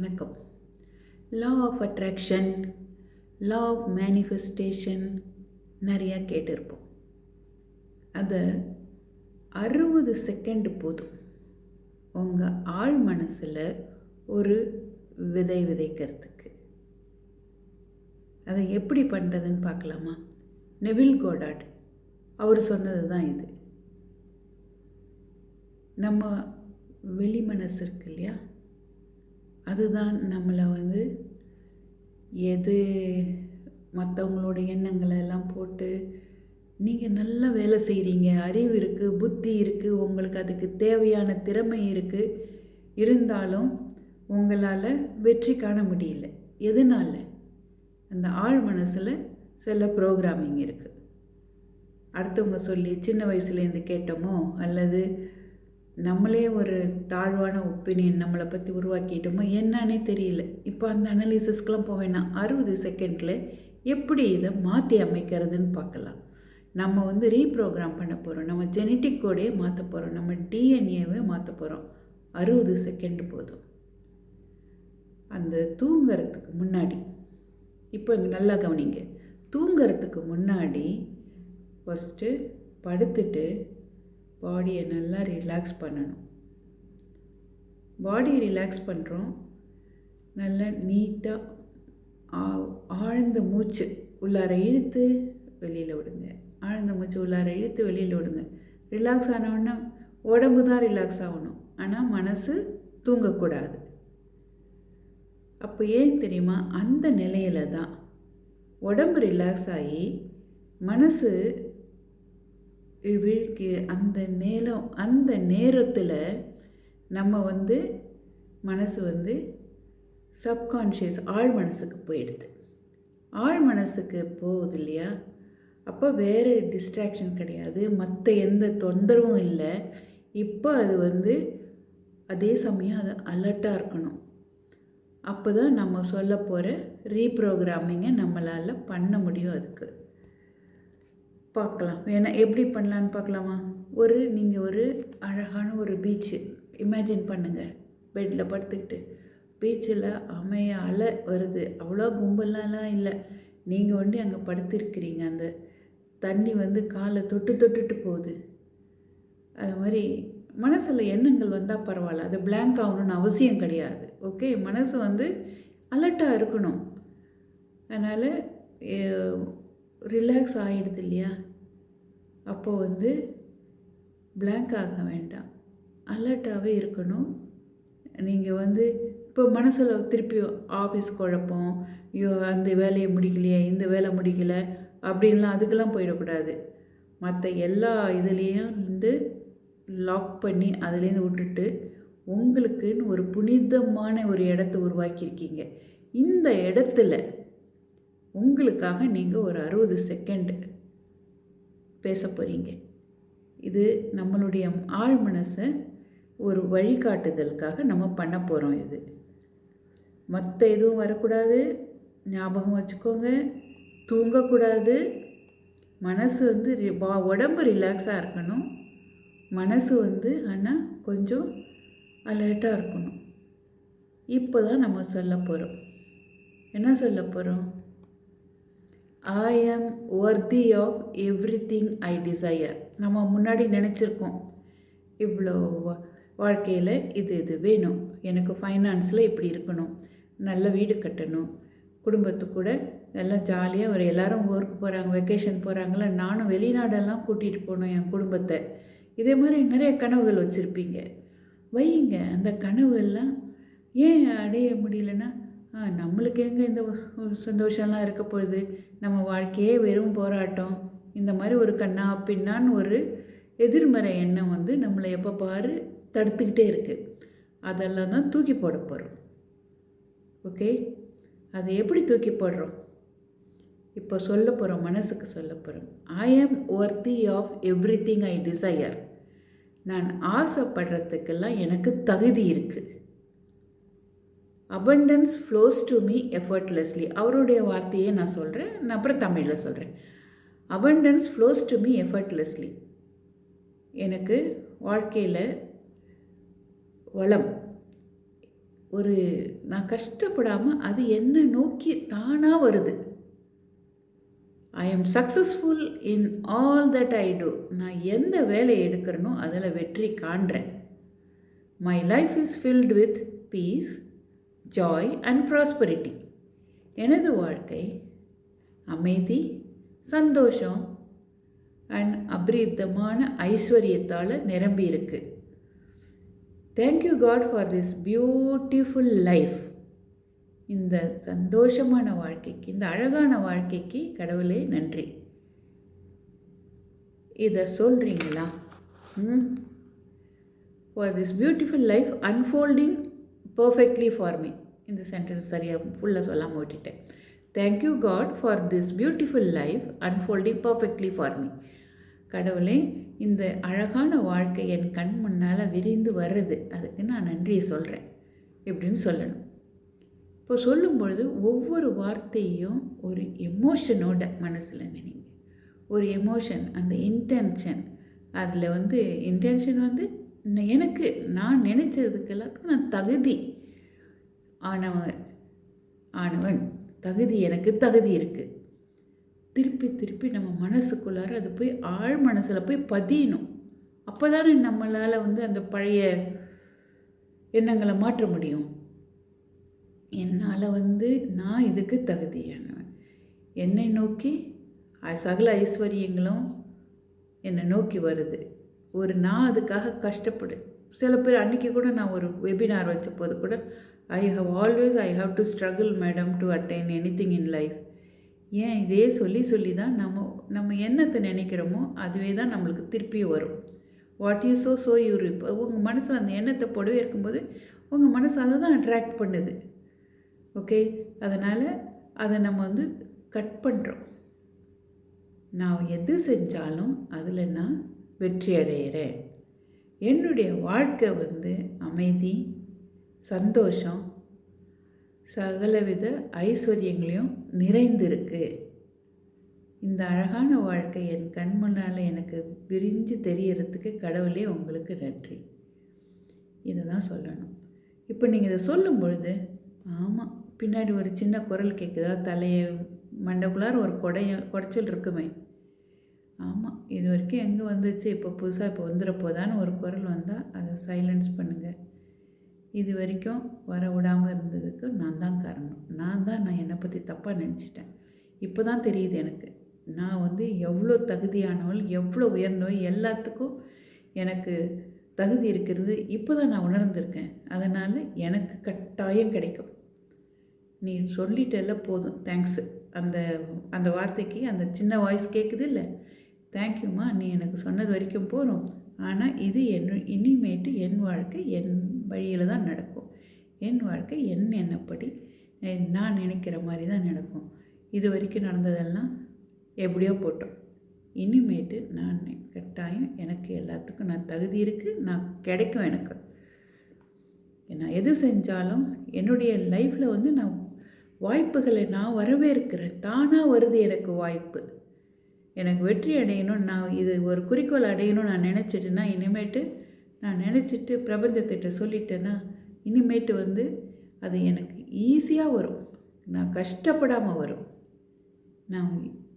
வணக்கம். Law of attraction law of manifestation நிறையா கேட்டிருப்போம். அதை அறுபது செகண்ட் போதும். உங்கள் ஆழ் மனசில் ஒரு விதை விதைக்கிறதுக்கு. அதை எப்படி பண்ணுறதுன்னு பார்க்கலாமா? நெவில் கோடாட் அவர் சொன்னது தான் இது. நம்ம வெளி மனசு இருக்கு இல்லையா? அதுதான் நம்மளை வந்து எது மற்றவங்களோட எண்ணங்களை எல்லாம் போட்டு நீங்கள் நல்லா வேலை செய்கிறீங்க அறிவு இருக்குது புத்தி இருக்குது உங்களுக்கு அதுக்கு தேவையான திறமை இருக்குது இருந்தாலும் உங்களால் வெற்றி காண முடியல. எதனால? அந்த ஆழ் மனசில் சில ப்ரோக்ராமிங் இருக்குது அடுத்தவங்க சொல்லி சின்ன வயசுலேருந்து கேட்டோமோ அல்லது நம்மளே ஒரு தாழ்வான ஒப்பீனியன் நம்மளை பற்றி உருவாக்கிட்டோமோ என்னன்னே தெரியல. இப்போ அந்த அனலிசிஸ்க்கெலாம் போக வேணாம். அறுபது செகண்டில் எப்படி இதை மாற்றி அமைக்கிறதுன்னு பார்க்கலாம். நம்ம வந்து ரீப்ரோக்ராம் பண்ண போகிறோம் நம்ம ஜெனட்டிக் கோடே மாற்ற போகிறோம் நம்ம டிஎன்ஏவே மாற்ற போகிறோம் அறுபது செகண்ட் போதும். அந்த தூங்கிறதுக்கு முன்னாடி இப்போ நல்லா கவனிங்க. தூங்கிறதுக்கு முன்னாடி ஃபஸ்ட்டு படுத்துட்டு பாடியை நல்லா ரிலாக்ஸ் பண்ணணும். பாடி ரிலாக்ஸ் பண்ணுறோம் நல்லா நீட்டாக ஆழ்ந்த மூச்சு உள்ளார இழுத்து வெளியில் விடுங்க. ஆழ்ந்த மூச்சு உள்ளார இழுத்து வெளியில் விடுங்க. ரிலாக்ஸ் ஆனவுடனே உடம்பு தான் ரிலாக்ஸ் ஆகணும். ஆனால் மனசு தூங்கக்கூடாது. அப்போ ஏன் தெரியுமா? அந்த நிலையில தான் உடம்பு ரிலாக்ஸ் ஆகி மனசு வீழ்க்கி அந்த நேரம் அந்த நேரத்தில் நம்ம வந்து மனசு வந்து சப்கான்ஷியஸ் ஆழ் மனசுக்கு போயிடுது. ஆழ் மனசுக்கு போகுது இல்லையா? அப்போ வேறு டிஸ்ட்ராக்ஷன் கிடையாது. மற்ற எந்த தொந்தரவும் இல்லை. இப்போ அது வந்து அதே சமயம் அது அலர்ட்டாக இருக்கணும். அப்போ தான் நம்ம சொல்ல போகிற ரீப்ரோக்ராமிங்கை நம்மளால் பண்ண முடியும் அதுக்கு. பார்க்கலாம். வேணா எப்படி பண்ணலான்னு பார்க்கலாமா? ஒரு நீங்கள் ஒரு அழகான ஒரு பீச்சு இமேஜின் பண்ணுங்கள் பெட்டில் படுத்துக்கிட்டு. பீச்சில் அமைய அலை வருது. அவ்வளோ கும்பலாலாம் இல்லை. நீங்கள் வந்து அங்கே படுத்திருக்கிறீங்க. அந்த தண்ணி வந்து காலை தொட்டு தொட்டுட்டு போகுது. அது மாதிரி மனசில் எண்ணங்கள் வந்தால் பரவாயில்ல. அது பிளாங்க் ஆகணும்னு அவசியம் கிடையாது. ஓகே மனசு வந்து அலர்ட்டாக இருக்கணும். அதனால் ரிலாக்ஸ் ஆகிடுது இல்லையா? அப்போது வந்து பிளாங்க் ஆக வேண்டாம். அலர்ட்டாகவே இருக்கணும். நீங்கள் வந்து இப்போ மனசில் திருப்பி ஆஃபீஸ் குழப்பம் ஐயோ அந்த வேலையை முடிக்கலையே இந்த வேலை முடிக்கலை அப்படின்லாம் அதுக்கெல்லாம் போயிடக்கூடாது. மற்ற எல்லா இதுலேயும் வந்து லாக் பண்ணி அதுலேருந்து விட்டுட்டு உங்களுக்குன்னு ஒரு புனிதமான ஒரு இடத்த உருவாக்கியிருக்கீங்க. இந்த இடத்துல உங்களுக்காக நீங்கள் ஒரு அறுபது செகண்ட் பேச போகிறீங்க இது நம்மளுடைய ஆழ் மனசை ஒரு வழிகாட்டுதலுக்காக நம்ம பண்ண போகிறோம் இது. மற்ற எதுவும் வரக்கூடாது. ஞாபகம் வச்சுக்கோங்க. தூங்கக்கூடாது. மனசு வந்து உடம்பு ரிலாக்ஸாக இருக்கணும். மனசு வந்து ஆனால் கொஞ்சம் அலர்ட்டாக இருக்கணும். இப்போ தான் நம்ம சொல்ல போகிறோம் என்ன சொல்ல போகிறோம் I am worthy of everything I desire நம்ம முன்னாடி நினச்சிருக்கோம். இவ்வளோ வாழ்க்கையில் இது இது வேணும். எனக்கு ஃபைனான்ஸில் இப்படி இருக்கணும். நல்ல வீடு கட்டணும். குடும்பத்து கூட எல்லாம் ஜாலியாக ஒரு எல்லோரும் ஊருக்கு போகிறாங்க வெக்கேஷன் போகிறாங்கள நானும் வெளிநாடெல்லாம் கூட்டிகிட்டு போகணும் என் குடும்பத்தை. இதே மாதிரி நிறைய கனவுகள் வச்சுருப்பீங்க. வையுங்க அந்த கனவுகள்லாம் ஏன் அடைய முடியலன்னா நம்மளுக்கு எங்கே இந்த சந்தோஷம்லாம் இருக்க போகுது? நம்ம வாழ்க்கையே வெறும் போராட்டம். இந்த மாதிரி ஒரு கண்ணா பின்னான்னு ஒரு எதிர்மறை எண்ணம் வந்து நம்மளை எப்போ பாரு தடுத்துக்கிட்டே இருக்குது அதெல்லாம் தான் தூக்கி போட போகிறோம் ஓகே? அதை எப்படி தூக்கி போடுறோம்? இப்போ சொல்ல போகிறோம் மனசுக்கு சொல்ல போகிறோம் I am worthy of everything I desire நான் ஆசைப்படுறதுக்கெல்லாம் எனக்கு தகுதி இருக்குது abundance flows to me effortlessly அவருடைய வார்த்தையே நான் சொல்கிறேன் நான் அப்புறம் தமிழில் சொல்கிறேன் abundance flows to me effortlessly எனக்கு வாழ்க்கையில் வளம். ஒரு நான் கஷ்டப்படாமல் அது என்னை நோக்கி தானாக வருது. I am successful in all that I do நான் எந்த வேலையை எடுக்கிறேனோ அதில் வெற்றி காண்றேன். My life is filled with peace joy and prosperity எனது வாழ்க்கை அமைதி சந்தோஷம் அண்ட் அபரிதமான ஐஸ்வர்யத்தால் நிரம்பியிருக்கு thank you God for this beautiful life இந்த சந்தோஷமான வாழ்க்கைக்கு இந்த அழகான வாழ்க்கைக்கு கடவுளே நன்றி. இதை சொல்கிறீங்களா ம். For this beautiful life unfolding perfectly for me இந்த சென்டென்ஸ் சரியாக ஃபுல்லாக சொல்லாமல் விட்டுட்டேன். Thank you God for this beautiful life unfolding perfectly for me கடவுளே இந்த அழகான வாழ்க்கை என் கண் முன்னால் விரிந்து வர்றது. அதுக்கு நான் நன்றியை சொல்கிறேன் இப்படின்னு சொல்லணும். இப்போ சொல்லும் பொழுது ஒவ்வொரு வார்த்தையும் ஒரு எமோஷனோட மனசில் நினைங்க. ஒரு எமோஷன் அந்த இன்டென்ஷன் அதில் வந்து இன்டென்ஷன் வந்து எனக்கு நான் நினச்சதுக்கு எல்லாத்துக்கும் நான் தகுதி. ஆனவன் ஆனவன் தகுதி எனக்கு தகுதி இருக்குது திருப்பி திருப்பி நம்ம மனசுக்குள்ளார அது போய் ஆழ் மனசில் போய் பதியணும். அப்போ தானே நம்மளால் வந்து அந்த பழைய எண்ணங்களை மாற்ற முடியும். என்னால் வந்து நான் இதுக்கு தகுதியானவன். என்னை நோக்கி சகல ஐஸ்வர்யங்களும் என்னை நோக்கி வருது. ஒரு நான் அதுக்காக கஷ்டப்படு. சில பேர் அன்றைக்கி கூட நான் ஒரு வெபினார் வச்ச போது கூட I have always I have to struggle madam to attain anything in life ஏன்? இதே சொல்லி சொல்லி தான் நம்ம நம்ம என்னத்தை நினைக்கிறோமோ அதுவே தான் நம்மளுக்கு திருப்பி வரும். What you so so you இப்போ உங்கள் மனசில் அந்த எண்ணத்தை போடவே இருக்கும்போது உங்கள் மனசு அதை தான் அட்ராக்ட் பண்ணுது. ஓகே அதனால் அதை நம்ம வந்து கட் பண்ணுறோம் நான் எது செஞ்சாலும் அதில் நான் வெற்றி அடைகிறேன் என்னுடைய வாழ்க்கை வந்து அமைதி சந்தோஷம் சகலவித ஐஸ்வர்யங்களையும் நிறைந்திருக்கு. இந்த அழகான வாழ்க்கை என் கண் முன்னால் எனக்கு விரிஞ்சு தெரியறதுக்கு கடவுளே உங்களுக்கு நன்றி. இதை தான் சொல்லணும். இப்போ நீங்கள் இதை சொல்லும் பொழுது ஆமாம் பின்னாடி ஒரு சின்ன குரல் கேட்குதா தலையை மண்டக்குள்ளார் ஒரு கொடைய குடைச்சல் இருக்குமே. ஆமாம் இது வரைக்கும் எங்கே வந்துச்சு? இப்போ புதுசாக இப்போ வந்துட போதான்னு ஒரு குரல் வந்தால் அதை சைலன்ஸ் பண்ணுங்கள் இது வரைக்கும் வர விடாமல் இருந்ததுக்கு நான் தான் காரணம். நான் தான் நான் என்னை பற்றி தப்பாக நினச்சிட்டேன். இப்போ தான் தெரியுது எனக்கு. நான் வந்து எவ்வளோ தகுதியானவள் எவ்வளோ உயர்ந்தவள் எல்லாத்துக்கும் எனக்கு தகுதி இருக்கிறது. இப்போ தான் நான் உணர்ந்திருக்கேன். அதனால் எனக்கு கட்டாயம் கிடைக்கும். நீ சொல்லிட்டல போதும். தேங்க்ஸு அந்த அந்த வார்த்தைக்கு அந்த சின்ன வாய்ஸ் கேட்குது இல்லை? தேங்க்யூம்மா நீ எனக்கு சொன்னது வரைக்கும் போகிறோம் ஆனால் இது என் இனிமேட்டு என் வாழ்க்கை என் வழியில் தான் நடக்கும். என் வாழ்க்கை என் எண்ணப்படி. நான் நினைக்கிற மாதிரி தான் நடக்கும். இது வரைக்கும் நடந்ததெல்லாம் எப்படியோ போட்டோம். இனிமேட்டு நான் கட்டாயம் எனக்கு எல்லாத்துக்கும் நான் தகுதி இருக்குது நான் கிடைக்கும் எனக்கு. நான் எது செஞ்சாலும் என்னுடைய லைஃப்பில் வந்து நான் வாய்ப்புகளை நான் வரவேற்கிறேன். தானாக வருது எனக்கு வாய்ப்பு. எனக்கு வெற்றி அடையணும் நான் இது ஒரு குறிக்கோள் அடையணும் நான் நினச்சிட்டேன்னா இனிமேட்டு நான் நினச்சிட்டு பிரபஞ்சத்திட்ட சொல்லிட்டேன்னா இனிமேட்டு வந்து அது எனக்கு ஈஸியாக வரும். நான் கஷ்டப்படாமல் வரும். நான்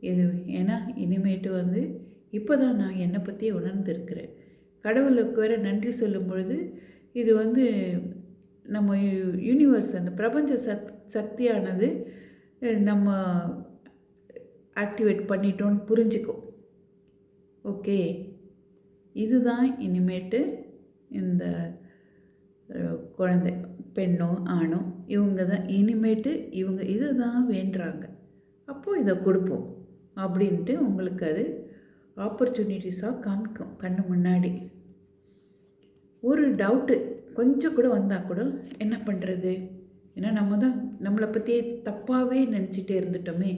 இது ஏன்னா இனிமேட்டு வந்து இப்போ தான் நான் என்னை பற்றி உணர்ந்திருக்கிறேன். கடவுளுக்கு வேறு நன்றி சொல்லும் பொழுது இது வந்து நம்ம யூனிவர்ஸ் அந்த பிரபஞ்ச சத் சக்தியானது நம்ம ஆக்டிவேட் பண்ணிட்டோன்னு புரிஞ்சுக்கும் ஓகே இதுதான் இனிமேட்டு இந்த குழந்தை பெண்ணோ ஆணோ இவங்க தான் இனிமேட்டு இவங்க இது தான் வேண்டுறாங்க அப்போது இதை கொடுப்போம். அப்படின்ட்டு உங்களுக்கு அது ஆப்பர்ச்சுனிட்டிஸாக காமிக்கும் கண்ணு முன்னாடி. ஒரு டவுட்டு கொஞ்சம் கூட வந்தால் கூட என்ன பண்ணுறது ஏன்னா நம்ம தான் நம்மளை பற்றியே தப்பாகவே நினச்சிட்டே இருந்துட்டோமே.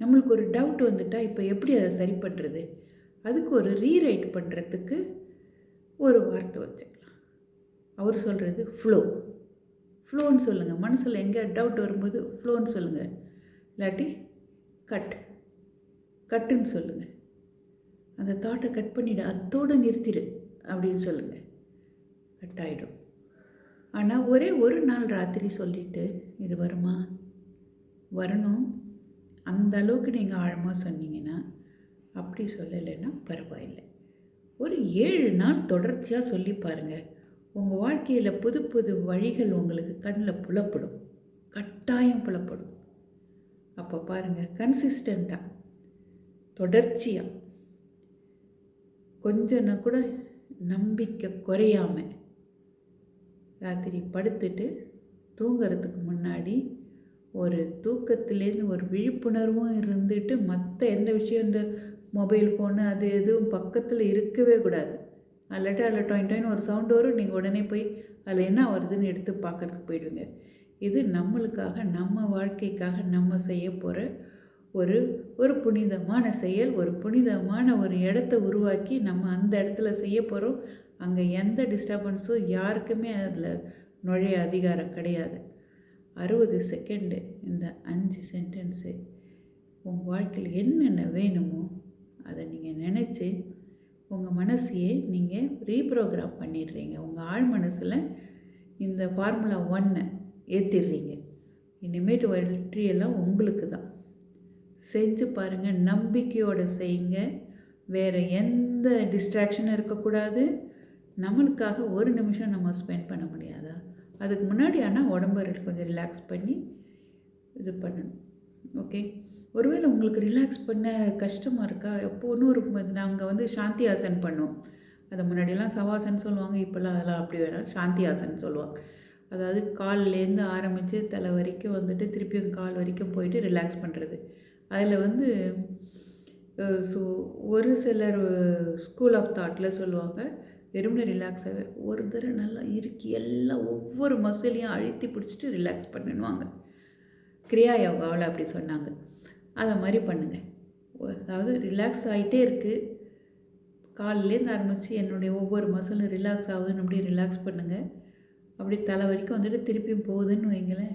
நம்மளுக்கு ஒரு டவுட் வந்துட்டால் இப்போ எப்படி அதை சரி பண்ணுறது அதுக்கு ஒரு ரீரைட் பண்ணுறதுக்கு ஒரு வார்த்தை வச்சுக்கலாம். அவர் சொல்கிறது ஃப்ளோ ஃப்ளோன்னு சொல்லுங்கள் மனசில் எங்கே டவுட் வரும்போது ஃப்ளோன்னு சொல்லுங்கள் இல்லாட்டி கட் கட்டுன்னு சொல்லுங்கள் அந்த தாட்டை கட் பண்ணிவிடு அத்தோடு நிறுத்திடு அப்படின்னு சொல்லுங்கள் கட் ஆகிடும் ஆனால் ஒரே ஒரு நாள் ராத்திரி சொல்லிவிட்டு இது வருமா? வரணும். அந்த அளவுக்கு நீங்கள் ஆழமாக சொன்னீங்கன்னா அப்படி சொல்லலைன்னா பரவாயில்லை. ஒரு ஏழு நாள் தொடர்ச்சியாக சொல்லி பாருங்கள் உங்கள் வாழ்க்கையில் புது புது வழிகள் உங்களுக்கு கண்ணில் புலப்படும். கட்டாயம் புலப்படும். அப்போ பாருங்கள் கன்சிஸ்டண்ட்டாக தொடர்ச்சியாக கொஞ்சம்னா கூட நம்பிக்கை குறையாம ராத்திரி படுத்துட்டு தூங்குறதுக்கு முன்னாடி ஒரு தூக்கத்துலேருந்து ஒரு விழிப்புணர்வும் இருந்துட்டு மற்ற எந்த விஷயம் இந்த மொபைல் ஃபோனு அது எதுவும் பக்கத்தில் இருக்கவே கூடாது. அல்லாட்டி அதில் டொயின் டொயின் ஒரு சவுண்டு வரும் நீங்கள் உடனே போய் அதில் என்ன வருதுன்னு எடுத்து பார்க்கறதுக்கு போயிடுவீங்க. இது நம்மளுக்காக நம்ம வாழ்க்கைக்காக நம்ம செய்ய போகிற ஒரு ஒரு புனிதமான செயல் ஒரு புனிதமான ஒரு இடத்த உருவாக்கி நம்ம அந்த இடத்துல செய்ய போகிறோம் அங்கே எந்த டிஸ்டர்பன்ஸும் யாருக்குமே அதில் நுழைய அதிகாரம் கிடையாது. அறுபது செகண்டு இந்த அஞ்சு சென்டென்ஸு உங்கள் வாழ்க்கையில் என்னென்ன வேணுமோ அதை நீங்கள் நினச்சி உங்கள் மனசையே நீங்கள் ரீப்ரோக்ராம் பண்ணிடுறீங்க. உங்கள் ஆழ் மனசில் இந்த ஃபார்முலா ஒன்னை ஏற்றிடுறீங்க இனிமேட்டு வெற்றியெல்லாம் உங்களுக்கு தான். செஞ்சு பாருங்கள் நம்பிக்கையோடு செய்யுங்க. வேறு எந்த டிஸ்ட்ராக்ஷனும் இருக்கக்கூடாது. நம்மளுக்காக ஒரு நிமிஷம் நம்ம ஸ்பெண்ட் பண்ண முடியாதா? அதுக்கு முன்னாடி ஆனால் உடம்பு கொஞ்சம் ரிலாக்ஸ் பண்ணி இது பண்ணணும். ஓகே ஒருவேளை உங்களுக்கு ரிலாக்ஸ் பண்ண கஷ்டமாக இருக்கா? எப்போ இன்னொரு நாங்கள் வந்து சாந்தி ஆசன் பண்ணுவோம். அதை முன்னாடியெல்லாம் சவாசன் சொல்லுவாங்க இப்போல்லாம் அதெல்லாம் அப்படி வேணாம் சாந்தி ஆசன் சொல்லுவாங்க. அதாவது கால்லேருந்து ஆரம்பித்து தலை வரைக்கும் வந்துட்டு திருப்பியும் கால் வரைக்கும் போயிட்டு ரிலாக்ஸ் பண்ணுறது அதில் வந்து ஸோ ஒரு சிலர் ஸ்கூல் ஆஃப் தாட்டில் சொல்லுவாங்க. வெறும்னு ரிலாக்ஸ் ஆக ஒரு தடவை நல்லா இறுக்கி எல்லாம் ஒவ்வொரு மசிலையும் அழுத்தி பிடிச்சிட்டு ரிலாக்ஸ் பண்ணிடுவாங்க கிரியா யோகாவில் அப்படி சொன்னாங்க. அதை மாதிரி பண்ணுங்கள் அதாவது ரிலாக்ஸ் ஆகிட்டே இருக்குது காலிலேருந்து ஆரம்பித்து என்னுடைய ஒவ்வொரு மசிலும் ரிலாக்ஸ் ஆகுதுன்னு அப்படியே ரிலாக்ஸ் பண்ணுங்கள் அப்படி தலை வரைக்கும் வந்துட்டு திருப்பியும் போகுதுன்னு வைங்களேன்.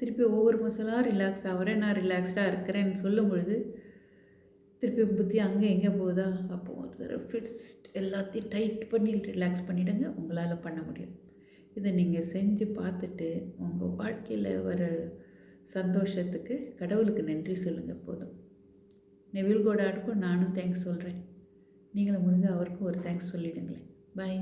திருப்பி ஒவ்வொரு மசிலாக ரிலாக்ஸ் ஆகிறேன். நான் ரிலாக்ஸ்டாக இருக்கிறேன்னு சொல்லும் பொழுது திருப்பி புத்தி அங்கே எங்கே போகுதா? அப்போ ஒரு தடவை ஃபிட்ஸ் எல்லாத்தையும் டைட் பண்ணி ரிலாக்ஸ் பண்ணிவிடுங்க உங்களால் பண்ண முடியும். இதை நீங்கள் செஞ்சு பார்த்துட்டு உங்கள் வாழ்க்கையில் வர சந்தோஷத்துக்கு கடவுளுக்கு நன்றி சொல்லுங்கள் போதும். நெவில் கோடாடுக்கும் நானும் தேங்க்ஸ் சொல்கிறேன் நீங்களும் முடிஞ்சால் அவருக்கும் ஒரு தேங்க்ஸ் சொல்லிவிடுங்களேன் பாய்